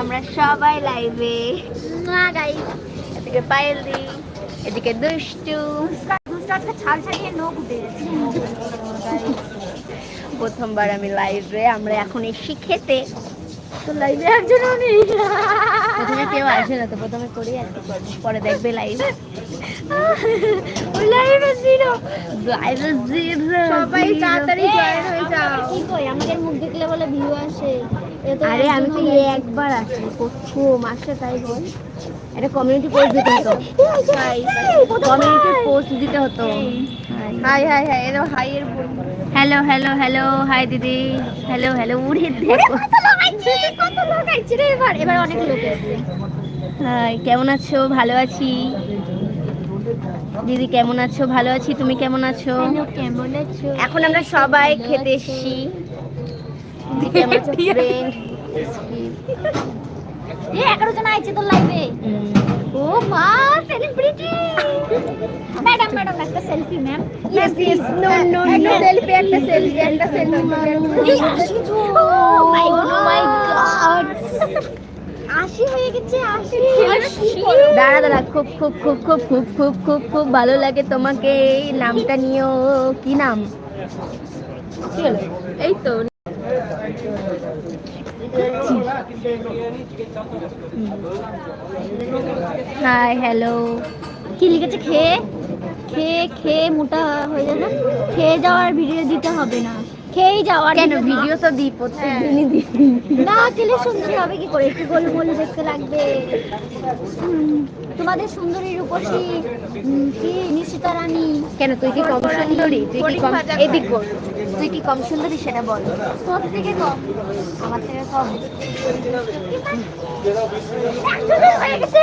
আমরা সবাই লাইভে না এদিকে পায়েল দি এদিকে দুষ্টু। ছাল ছাড়িয়ে নখ প্রথমবার আমি লাইভে আমরা এখন এসি খেতে। তো লাইভে একজনও নেই। প্রথমে কেউ আসে না তো প্রথমে করি আর কি করব। পরে দেখবে লাইভ জিরো সবাই তাড়াতাড়ি জয়েন হয়ে যাও। কি কই আমাদের মুখ দেখলে বলে ভিউ আসে। আরে আমি তো এই একবার আসি প্রথম আসে তাই বল। এটা কমিউনিটি পোস্ট দিতে হতো। কমিউনিটি পোস্ট দিতে হতো। হাই হাই হাই এরকম হাই এর হ্যালো হ্যালো হ্যালো হাই দিদি। হ্যালো হ্যালো উড়ে দেখো কত লাগাইছে কত লাগাইছে রে এবার। এবার অনেক লোক এসেছে। হাই কেমন আছো? ভালো আছি। দিদি কেমন আছো? ভালো আছি। তুমি কেমন আছো? কেমন আছো? এখন আমরা সবাই খেতে এসেছি। আছো? এ এগারো জন আইছে তোর লাইভে ও মা সেলিব্রিটি ম্যাডাম ম্যাডাম একটা selfie ma'am Yes, yes. No, no, একটা সেলফি একটা সেলফি একটা সেলফি ও মাই গড আশি হয়ে গেছে আশি। দাঁড়া দাঁড়া খুব খুব খুব খুব খুব খুব খুব খুব ভালো লাগে তোমাকে। এই নামটা নিয়েও কি নাম? এই তো। হাই হ্যালো কি লিখেছে? খেয়ে খেয়ে খেয়ে মোটা হয়ে যাবে। খেয়ে যাওয়ার ভিডিও দিতে হবে না। খেয়েই যাওয়ার কেন ভিডিও তো দিই প্রত্যেক দিনই দিই। না দিলে সুন্দরী হবে কি করে? একটু গোল গোল দেখতে লাগবে। তোমাদের সুন্দরী রূপসী কি নিশিতা রানী? কেন তুই কি কম সুন্দরী? তুই কি কম এদিক কর তুই কি কম সুন্দরী সেটা বল। তোর থেকে কম। আমার থেকে কম। হয়ে গেছে।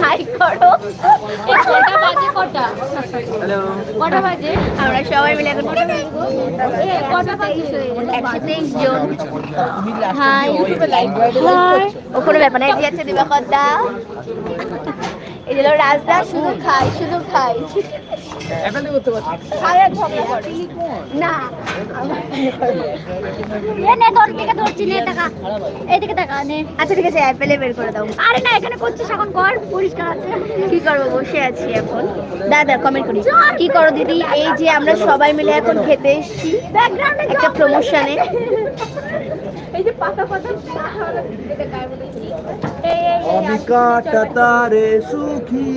হাই করো কটা বাজে কটা? কটা বাজে? আমরা সবাই মিলে এখন এ, কটা বাজে? একশো তেইশ জন হাই হাই ও ব্যাপার না যে দিবাকর দা এই হলো রাজদা শুধু খাই শুধু খাই। না। এ নে, তোর দিকে ধরছি, নে, টাকা। এদিকে টাকা, নে। আচ্ছা ঠিক আছে অ্যাপেলে বের করে দাও। আরে না এখানে করছিস এখন কর পরিষ্কার আছে। কি করব বসে আছি এখন। দাদা কমেন্ট করি। কি করো দিদি? এই যে আমরা সবাই মিলে এখন খেতে এসেছি। একটা প্রমোশনে এই যে পাতা পাতা সুখী।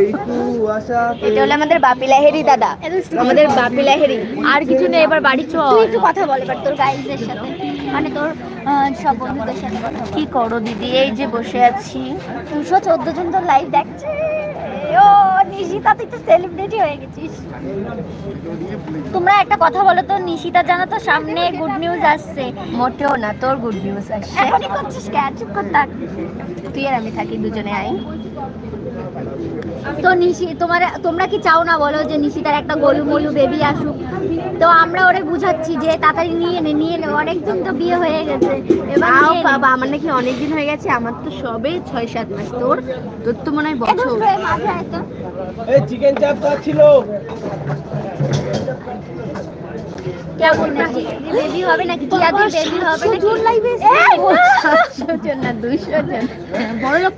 এই কুয়াশা এটা হলো আমাদের বাপি লাহেরি দাদা। আমাদের বাপি লাহেরি আর কিছু নেই এবার বাড়ি চল। তুই একটু কথা বল এবার তোর গাইজদের সাথে। মানে তোর সব বন্ধুদের সাথে কথা কি করো দিদি? এই যে বসে আছি। দুশো চোদ্দ জন তোর লাইভ দেখছে। ও নিশিতা তুই তো সেলিব্রিটি হয়ে গেছিস। তোমরা একটা কথা বলো তো নিশিতা জানো তো সামনে গুড নিউজ আসছে। মোটেও না তোর গুড নিউজ আসছে। এখনই করছিস কে? চুপ কর থাক। তুই আর আমি থাকি দুজনে আই। তো নিশি তোমার তোমরা কি চাও না বলো যে নিশিতার একটা গোলু মোলু বেবি আসুক? তো আমরা ওরে বুঝাচ্ছি যে তাড়াতাড়ি নিয়ে নে নিয়ে নে অনেকদিন তো বিয়ে হয়ে গেছে। এবার আও বাবা আমার নাকি অনেক দিন হয়ে গেছে আমার তো সবে ছয় সাত মাস তোর? তোর তো মনে হয় বছর। এই চিকেন চাপ নাকি? বেবি হবে নাকি? টিয়াদের বেবি হবে নাকি? এই, সাতশো জন না দুইশো জন। বড় লোক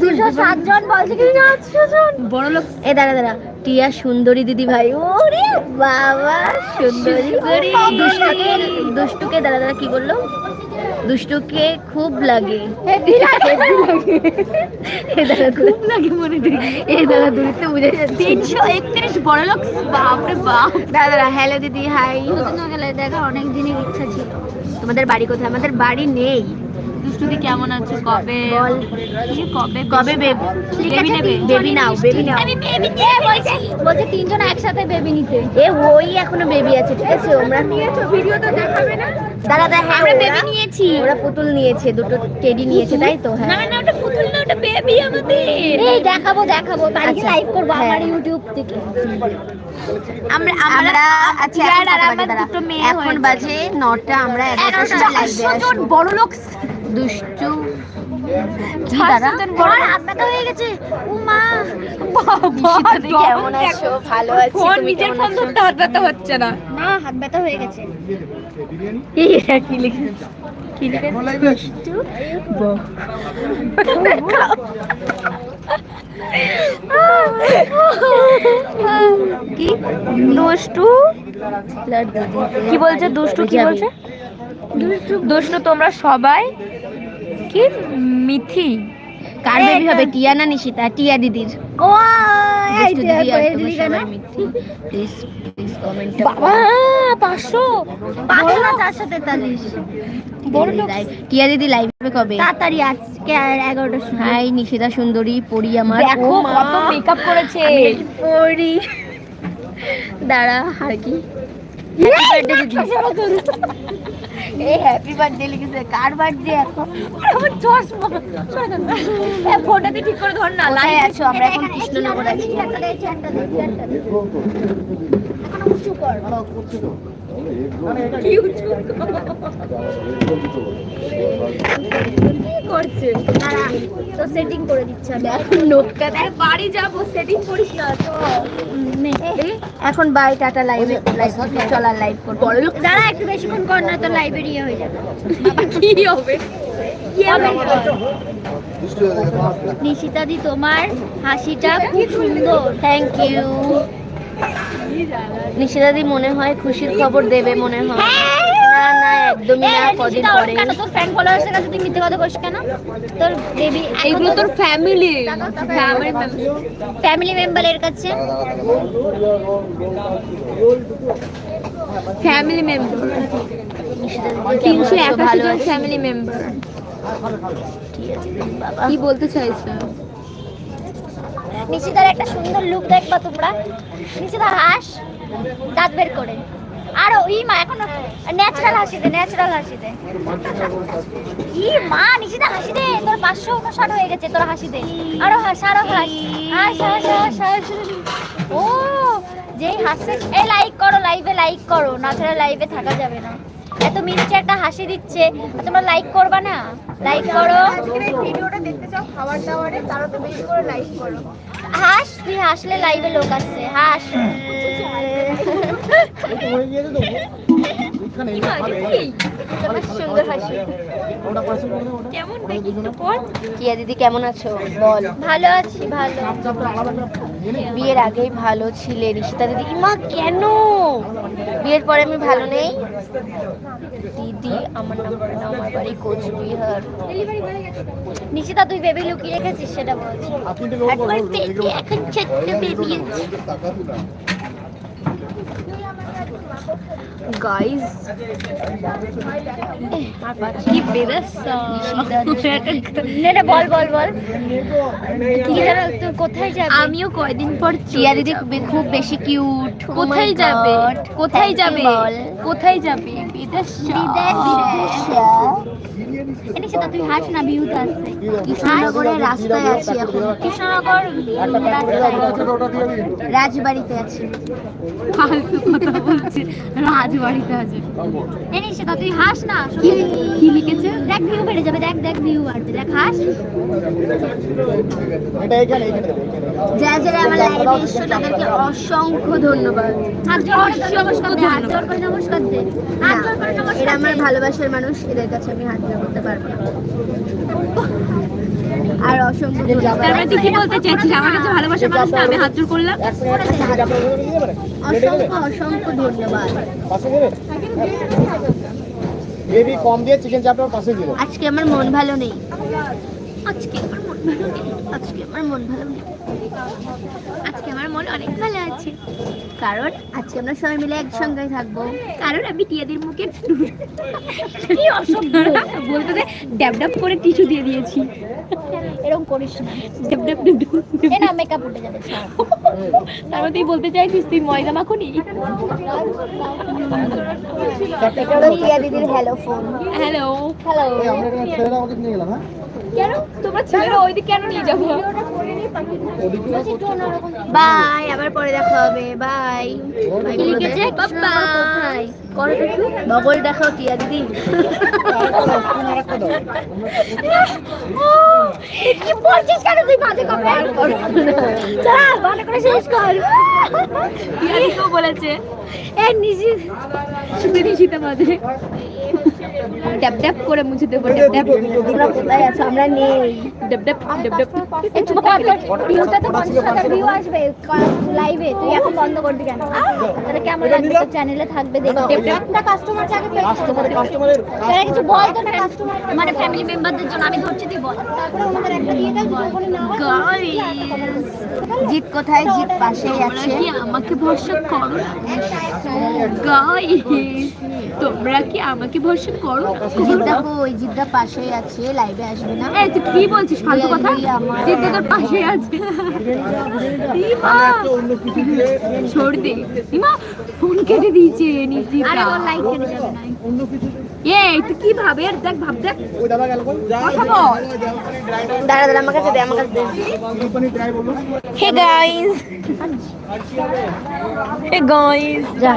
দুশো সাত জন বলছে কি আটশো জন বড় লোক এ দাঁড়া দাঁড়া। টিয়া সুন্দরী দিদি ভাই। ওরে বাবা সুন্দরী। দুষ্টুকে দুষ্টুকে। দাঁড়া দাঁড়া কি বলল? দুষ্টুকে খুব লাগে। খুব লাগে মনে দাঁড়া দূরত্ব বুঝে যাচ্ছে। তিনশো একত্রিশ বড় লোক বাপরে বাপ। দাঁড়া দাঁড়া হ্যালো দিদি হাই। দেখা অনেক দিনের ইচ্ছা ছিল। তোমাদের বাড়ি কোথায়? আমাদের বাড়ি নেই। দুষ্টুদি কেমন আছো? কবে? কবে কবে বেবি? বেবি নেবে বেবি নাও বেবি নাও। আমি বেবি নিয়ে বলছি। বলছে তিনজন একসাথে বেবি নিতে। এ ওই এখনও বেবি আছে ঠিক আছে? ওরা নিয়েছো? ভিডিও তো দেখাবে না? দাঁড়া দাঁড়া হ্যাঁ আমরা বেবি নিয়েছি। ওরা পুতুল নিয়েছে দুটো টেডি নিয়েছে তাই তো? হ্যাঁ। না ওটা পুতুল না ওটা বেবি আমাদের। এই দেখাবো দেখাবো। কালকে লাইভ করব হ্যাঁ। আমার ইউটিউব থেকে। আমরা আমরা আচ্ছা আর আমার বাজে দুটো মেয়ে এখন বাজে নটা আমরা এগারোটার সময় লাইভে আসব। বড় লোক দুষ্টু। কি দাঁড়া বড় হাত ব্যথা হয়ে গেছে। ও মা কেমন আছো? ভালো আছি ফোন নিজের ফোন ধরতে হাত ব্যথা হচ্ছে না। না হাত ব্যথা হয়ে গেছে। এই এটা কি লিখে? কি লিখে? কি? দুষ্টু? কি বলছে দুষ্টু? কি বলছে? দুষ্টু তোমরা সবাই কি মিথি? কার বেবি হবে? টিয়া না নিশিতা? টিয়া দিদির। ও দুষ্টু দিদি আর তোমরা সবাই মিথ্যি প্লিজ প্লিজ কমেন্ট বাবা পাঁচশো? পাঁচশো না চারশো তেতাল্লিশ। বড় লোক। টিয়া দিদি লাইভে কবে? তাড়াতাড়ি আজকে আর এগারোটার সময়। হাই নিশিতা সুন্দরী পড়ি আমার। দেখো। কত মেকআপ করেছে। দাঁড়া আর কি এই হ্যাপি বার্থডে লিখেছে। কার বার্থডে এখন? আমার চশমা। ফোনটাতে ঠিক করে ধর না। লাই আছো? আমরা এখন কৃষ্ণনগর আছি। করছে তো। সেটিং করে। দিচ্ছে আমি। এখন নোটটা দেখ। বাড়ি যাব সেটিং করিস না তো। এখন বাই টাটা লাইভে লাইভ চলার লাইভ করব। বড় লোক দাঁড়া একটু বেশিক্ষণ কর না তো লাইব্রেরি হয়ে যাবে। কি হবে? কি হবে? নিশিতাদি তোমার হাসিটা খুব সুন্দর। থ্যাংক ইউ নিশিদাদি মনে হয় খুশির খবর দেবে মনে হয়। না না একদমই না কদিন পরে কেন তোর ফ্যান ফলোয়ার্সের কাছে তুই মিথ্যে কথা কেন? তোর বেবি এগুলো তোর ফ্যামিলি ফ্যামিলি মেম্বারের কাছে। ফ্যামিলি মেম্বার তিনশো একাশি ভালো জন ফ্যামিলি মেম্বার কি বলতে চাইছো? নিশিতার একটা সুন্দর লুক দেখবা তোমরা। নিশিতা হাস, দাঁত বের করে। আরও ই মা, এখন ন্যাচারাল হাসি দে ন্যাচারাল হাসি দে ই মা, নিশিতা হাসি দে তোর পাঁচশো উনষাট হয়ে গেছে তোর হাসি দে আরও হাস আরও হাস। হাস হাস হাস হাস। ও, যেই হাসছে এই লাইক করো লাইভে লাইক করো, না লাইভে থাকা যাবে না। এত মিষ্টি একটা হাসি দিচ্ছে। তোমরা লাইক করবা না? লাইক করো। ভিডিওটা দেখতে চাও খাবার দাবারে তারা তো বেশি করে লাইক করো। হাস তুই হাসলে লাইভে লোক আসছে হাস। সুন্দর হাসি কেমন দিদি আছো? বল। ভালো আছি ভালো। বিয়ের আগেই ভালো ছিলে দিদি। ইমা কেন? বিয়ের পরে আমি ভালো নেই? দিদি আমার নাম আমার বাড়ি কোচবিহার। নিশিতা তুই বেবি লুকিয়ে রেখেছিস সেটা বলছি এখন ছোট্ট বেবি গাইস কি বেরসা নে বল বল বল। কি জানো তুই কোথায় যাবি? আমিও কয়দিন পর টিয়া দিদি খুব- বেশি কিউট কোথায় যাবে? কোথায় যাবে? কোথায় যাবে? বিদেশ? নিশিতা তুই হাস না কৃষ্ণনগরের রাস্তায় আছি এখন। কৃষ্ণনগর রাজবাড়িতে আছি। ফালতু কথা বলছে। আছে তুই হাস না কি লিখেছে? দেখ ভিউ বেড়ে যাবে দেখ দেখ ভিউ বাড়বে দেখ হাস। যারা যারা আমার লাইভে এসছো তাদেরকে অসংখ্য ধন্যবাদ। হাত জোর করে নমস্কার দে হাত জোর করে নমস্কার দে। হাত জোর করে এরা আমার ভালোবাসার মানুষ এদের কাছে আমি হাত জোড় করতে পারব না। আর অসংখ্য মানে তুই কি বলতে চাইছিস? আমার কাছে ভালোবাসা মানুষ না আমি হাত জোর করলাম? অসংখ্য অসংখ্য ধন্যবাদ। বেবি কম দিয়ে চিকেন চাপটা পাশে দিল আজকে আমার মন ভালো নেই। আজকে আমার আজকে আমার মন ভালো নেই আজকে আমার মন অনেক ভালো আছে। কারণ আজকে আমরা সবাই মিলে একসঙ্গে থাকব। কারণ আমি টিয়াদের মুখে কি অসভ্য বলতে দে ড্যাব ড্যাব করে টিস্যু দিয়ে দিয়েছি। এরকম করিস না। ড্যাব ড্যাব ড্যাব ড্যাব। এ না মেকআপ উঠে যাবে তার মধ্যে তুই বলতে চাইছিস তুই ময়দা মাখুনি? হ্যালো ফোন হ্যালো হ্যালো হ্যাঁ কেন তোমরা ছেলেরা ওইদিকে কেন নিয়ে যাব বাই আবার পরে দেখা হবে বাই কি লিখেছে? বাই করো একটু বগল দেখাও টিয়া দিদি কি বলছিস কেন তুই বাজে চল ভালো করে শেষ কর টিয়া দিদিও বলেছে এ নিশি শুধু নিশিতে বাদে ড্যাব ড্যাব করে মুছে দেবো ড্যাব ড্যাব তোমরা কোথায় আছো? আমরা নেই। ড্যাব ড্যাব ড্যাব ড্যাব এ চুপ কর ভিউটা তো ভিউ আসবে। লাইভে তুই এখন বন্ধ করবি কেন? তাহলে কেমন লাগবে তোর চ্যানেলে থাকবে একটা কাস্টমার চাকে কাস্টমার কাস্টমারের তারা কিছু বল তো কাস্টমার মানে ফ্যামিলি মেম্বারদের জন্য আমি ধরছি তুই বল। তারপরে আমাদের একটা দিয়ে দাও যদি ওখানে না হয় জিৎ কোথায়? জিৎ পাশেই আছে। আমাকে ভরসা করো? গাইস তোমরা কি আমাকে ভরসা করো জিদ্দা কই জিদ্দা পাশেই আছে লাইভে আসবে না। এই তুই কি বলছিস ফালতু কথা? জিদ্দা তোর পাশে আছে। ইমা! অন্য ছোড় দে ইমা ফোন কেটে দিয়েছে নিজিদা আরে ওর লাইক কেটে যাবে না। এই তুই কি ভাবে? আর দেখ ভাব দেখ। ওই দাদা গেল কই যা কথা বল। দাঁড়া দাঁড়া আমার কাছে দে আমার কাছে দে। কোম্পানি ড্রাই বলো হে গাইস হে গাইস যা